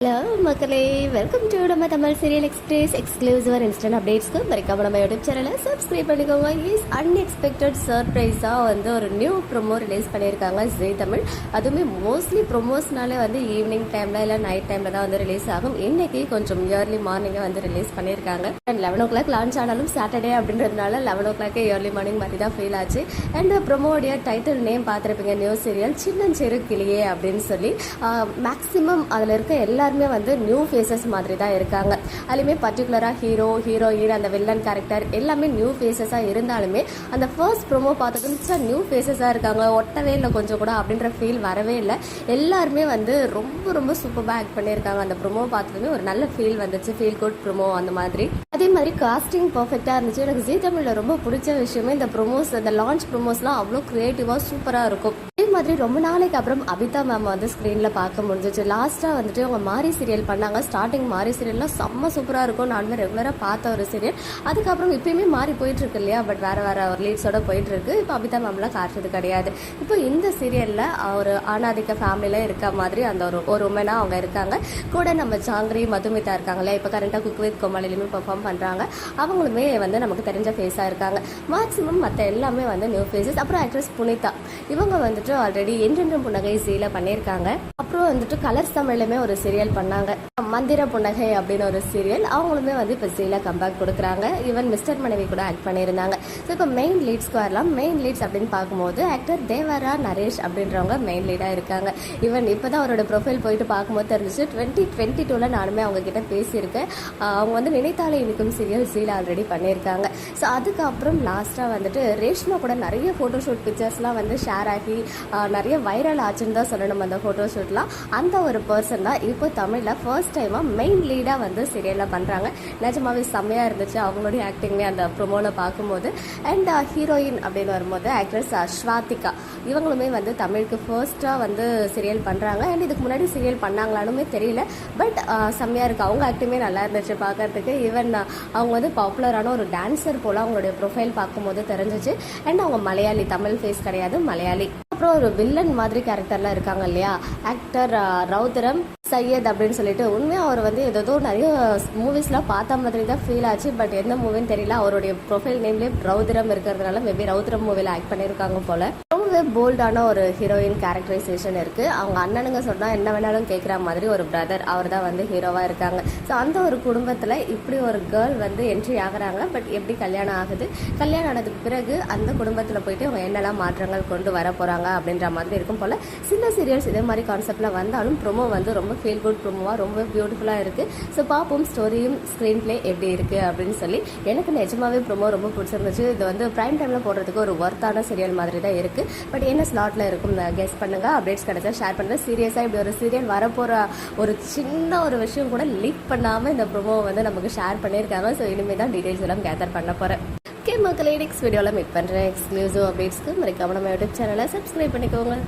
Hello? Hello மக்களே. Welcome to நம்ம Tamil serial express exclusive instant அப்டேட்ஸ்க்கு மறக்காம நம்ம யூடியூப் சேனலை சப்ஸ்கிரைப் பண்ணிக்கோங்க. இஸ் அன்எக்ஸ்பெக்டட் சர்ப்ரைஸாக வந்து ஒரு நியூ ப்ரொமோ ரிலீஸ் பண்ணியிருக்காங்க ஜெய் தமிழ். அதுவுமே மோஸ்ட்லி ப்ரொமோஸ்னாலே வந்து ஈவினிங் டைமில் இல்லை நைட் டைமில் தான் வந்து ரிலீஸ் ஆகும். இன்னைக்கு கொஞ்சம் இயர்லி மார்னிங்கே வந்து ரிலீஸ் பண்ணியிருக்காங்க. And eleven o'clock launch ஆனாலும் சாட்டர்டே அப்படின்றதுனால லெவன் ஓ கிளாக்கே இயர்லி மார்னிங் மாதிரி தான் ஃபீல் ஆச்சு. அண்ட் ப்ரொமோடைய டைட்டில் நேம் பார்த்துருப்பீங்க நியூ சீரியல் சின்னஞ்சிறு கிளியே அப்படின்னு சொல்லி. மேக்ஸிமம் அதில் இருக்க எல்லாருமே வந்து நியூ ஃபேஸஸ் மாதிரி தான் இருக்காங்க. அதுலேயுமே பர்டிகுலராக ஹீரோ ஹீரோயின் அந்த வில்லன் கேரக்டர் எல்லாமே நியூ ஃபேஸஸாக இருந்தாலுமே அந்த ஃபர்ஸ்ட் ப்ரோமோ பார்த்ததும் நியூ ஃபேஸஸாக இருக்காங்க ஒட்டவே இல்லை கொஞ்சம் கூட அப்படின்ற ஃபீல் வரவே இல்லை. எல்லாருமே வந்து ரொம்ப ரொம்ப சூப்பராக ஆக்ட் பண்ணியிருக்காங்க. அந்த ப்ரோமோ பார்த்ததுமே ஒரு நல்ல ஃபீல் வந்துச்சு. ஃபீல் குட் ப்ரோமோ அந்த மாதிரி. அதே மாதிரி காஸ்டிங் பர்ஃபெக்டாக இருந்துச்சு. எனக்கு ஜி தமிழில் ரொம்ப பிடிச்ச விஷயமே இந்த ப்ரோமோஸ் இந்த லான்ச் ப்ரோமோஸ்லாம் அவ்வளோ க்ரியேட்டிவாக சூப்பராக இருக்கும். மாதிரி ரொம்ப நாளைக்கு அப்புறம் அபிதா மேம் வந்து ஸ்க்ரீனில் பார்க்க முடிஞ்சிச்சு. லாஸ்ட்டாக வந்துட்டு அவங்க மாரி சீரியல் பண்ணாங்க. ஸ்டார்டிங் மாரி சீரியல்லாம் செம்ம சூப்பராக இருக்கும். நானுமே ரெகுலராக பார்த்த ஒரு சீரியல் அதுக்கப்புறம் இப்பயுமே மாறி போயிட்டுருக்கு இல்லையா? பட் வேறு வேறு ஒரு லீட்ஸோட போயிட்டுருக்கு இப்போ அபிதா மேம்லாம் காட்டுறது கிடையாது. இப்போ இந்த சீரியலில் ஒரு ஆணாதிக்க ஃபேமிலியில் இருக்க மாதிரி அந்த ஒரு ஒரு உமனாக அவங்க இருக்காங்க. கூட நம்ம சாங்கிரி மதுமிதா இருக்காங்களே இப்போ கரண்ட்டாக குக் வித் கோமாளிலுமே பர்ஃபார்ம் பண்ணுறாங்க அவங்களுமே வந்து நமக்கு தெரிஞ்ச ஃபேஸாக இருக்காங்க. மேக்ஸிமம் மற்ற எல்லாமே வந்து நியூ ஃபேஸஸ் அப்புறம் ஆக்ட்ரஸ் புனிதா. இவங்க வந்துட்டு ஆல்ரெடி என்றென்றும் புன்னகை சீல பண்ணியிருக்காங்க. அப்புறம் வந்துட்டு கலர்ஸ் தமிழ்லையுமே ஒரு சீரியல் பண்ணாங்க. மந்திர புன்னகை அப்படின்னு ஒரு சீரியல் அவங்களுமே வந்து இப்போ சீல கம்பேக் கொடுக்குறாங்க. ஈவன் மிஸ்டர் மனைவி கூட ஆக்ட் பண்ணியிருந்தாங்க. ஸோ இப்போ மெயின் லீட்ஸ்க்கு வரலாம். மெயின் லீட்ஸ் அப்படின்னு பார்க்கும்போது ஆக்டர் தேவரா நரேஷ் அப்படின்றவங்க மெயின் லீடாக இருக்காங்க. ஈவன் இப்போ தான் அவரோட ப்ரொஃபைல் போயிட்டு பார்க்கும்போது தெரிஞ்சிச்சு. டுவெண்ட்டி டுவெண்ட்டி டூவில் நானுமே அவங்க கிட்ட பேசியிருக்கேன். அவங்க வந்து நினைத்தாலே இனிக்கும் சீரியல் சீல் ஆல்ரெடி பண்ணியிருக்காங்க. ஸோ அதுக்கப்புறம் லாஸ்ட்டாக வந்துட்டு ரேஷ்மா கூட நிறைய ஃபோட்டோஷூட் பிக்சர்ஸ்லாம் வந்து ஷேர் ஆகி நிறைய வைரல் ஆச்சுன்னு தான் சொல்லணும் அந்த ஃபோட்டோஷூட்லாம் அந்த ஒரு பர்சன் தான் இப்போ தமிழில் ஃபர்ஸ்ட் டைமாக மெயின் லீடாக வந்து சீரியலில் பண்ணுறாங்க நிஜமாவே செம்மையாக இருந்துச்சு அவங்களுடைய ஆக்டிங்மே அந்த ப்ரொமோவில் பார்க்கும்போது. அண்ட் ஹீரோயின் uh, அப்படின்னு வரும்போது ஆக்ட்ரஸ் uh, ஸ்வாதிகா. இவங்களுமே வந்து தமிழுக்கு ஃபர்ஸ்ட்டாக வந்து சீரியல் பண்ணுறாங்க அண்ட் இதுக்கு முன்னாடி சீரியல் பண்ணாங்களானுமே தெரியல. பட் uh, செம்மையாக இருக்குது அவங்க ஆக்டிங்மே நல்லா இருந்துச்சு பார்க்கறதுக்கு. ஈவன் அவங்க வந்து பாப்புலரான ஒரு டான்ஸர் போல் அவங்களுடைய ப்ரொஃபைல் பார்க்கும்போது தெரிஞ்சிச்சு. அண்ட் அவங்க மலையாளி தமிழ் ஃபேஸ் கிடையாது மலையாளி. அப்புறம் ஒரு வில்லன் மாதிரி கேரக்டர்லாம் இருக்காங்க இல்லையா? ஆக்டர் ரவுத்திரம் சையத் அப்படின்னு சொல்லிட்டு உண்மையாக அவர் வந்து ஏதோ நிறைய மூவிஸ்லாம் பார்த்த மாதிரி தான் ஃபீல் ஆச்சு. பட் எந்த மூவின்னு தெரியல. அவருடைய ப்ரொஃபைல் நேம்லேயே ரவுத்திரம் இருக்கிறதுனால மேபி ரவுத்திரம் மூவியில் ஆக்ட் பண்ணியிருக்காங்க போல. ரொம்பவே போல்டான ஒரு ஹீரோயின் கேரக்டரைசேஷன் இருக்குது அவங்க அண்ணனுங்க சொன்னால் என்ன வேணாலும் கேட்குற மாதிரி ஒரு பிரதர் அவர் தான் வந்து ஹீரோவாக இருக்காங்க. ஸோ அந்த ஒரு குடும்பத்தில் இப்படி ஒரு கேர்ள் வந்து என்ட்ரி ஆகுறாங்க. பட் எப்படி கல்யாணம் ஆகுது? கல்யாணம் ஆனதுக்கு பிறகு அந்த குடும்பத்தில் போயிட்டு அவங்க என்னெல்லாம் மாற்றங்கள் கொண்டு வர போகிறாங்க அப்படின்ற மாதிரி இருக்கும் போல் சில சீரியல்ஸ் இதே மாதிரி கான்செப்டில் வந்தாலும் ப்ரொமோ வந்து ரொம்ப ஃபீல் குட் ப்ரொமோவாக ரொம்ப பியூட்டிஃபுல்லாக இருக்குது ஸோ பார்ப்போம் ஸ்டோரியும் ஸ்க்ரீன் ப்ளே எப்படி இருக்குது அப்படின்னு சொல்லி. எனக்கு நிஜமாவே ப்ரொமோ ரொம்ப பிடிச்சிருந்துச்சு. இது வந்து ப்ரைம் டைமில் போடுறதுக்கு ஒரு ஒர்த்தான சீரியல் மாதிரி தான் இருக்குது பட் என்ன ஸ்லாட்டில் இருக்கும் கெஸ் பண்ணுங்கள் அப்டேட்ஸ் கிடைச்சா ஷேர் பண்ணுங்கள் சீரியஸாக இப்படி ஒரு சீரியல் வரப்போகிற ஒரு சின்ன ஒரு விஷயம் கூட லீக் பண்ணாமல் இந்த ப்ரொமோ வந்து நமக்கு ஷேர் பண்ணியிருக்காங்க. ஸோ இனிமேல் தான் டீட்டெயில்ஸ் எல்லாம் கேதர் பண்ண போகிறேன் ஓகே மக்களே நெக்ஸ்ட் வீடியோவில் மீட் பண்ணுறேன் எக்ஸ்க்ளூசிவ் அப்டேட்ஸ்க்கு மறக்காம நம்ம யூடியூப் சேனலை சப்ஸ்கிரைப் பண்ணிக்கோங்க.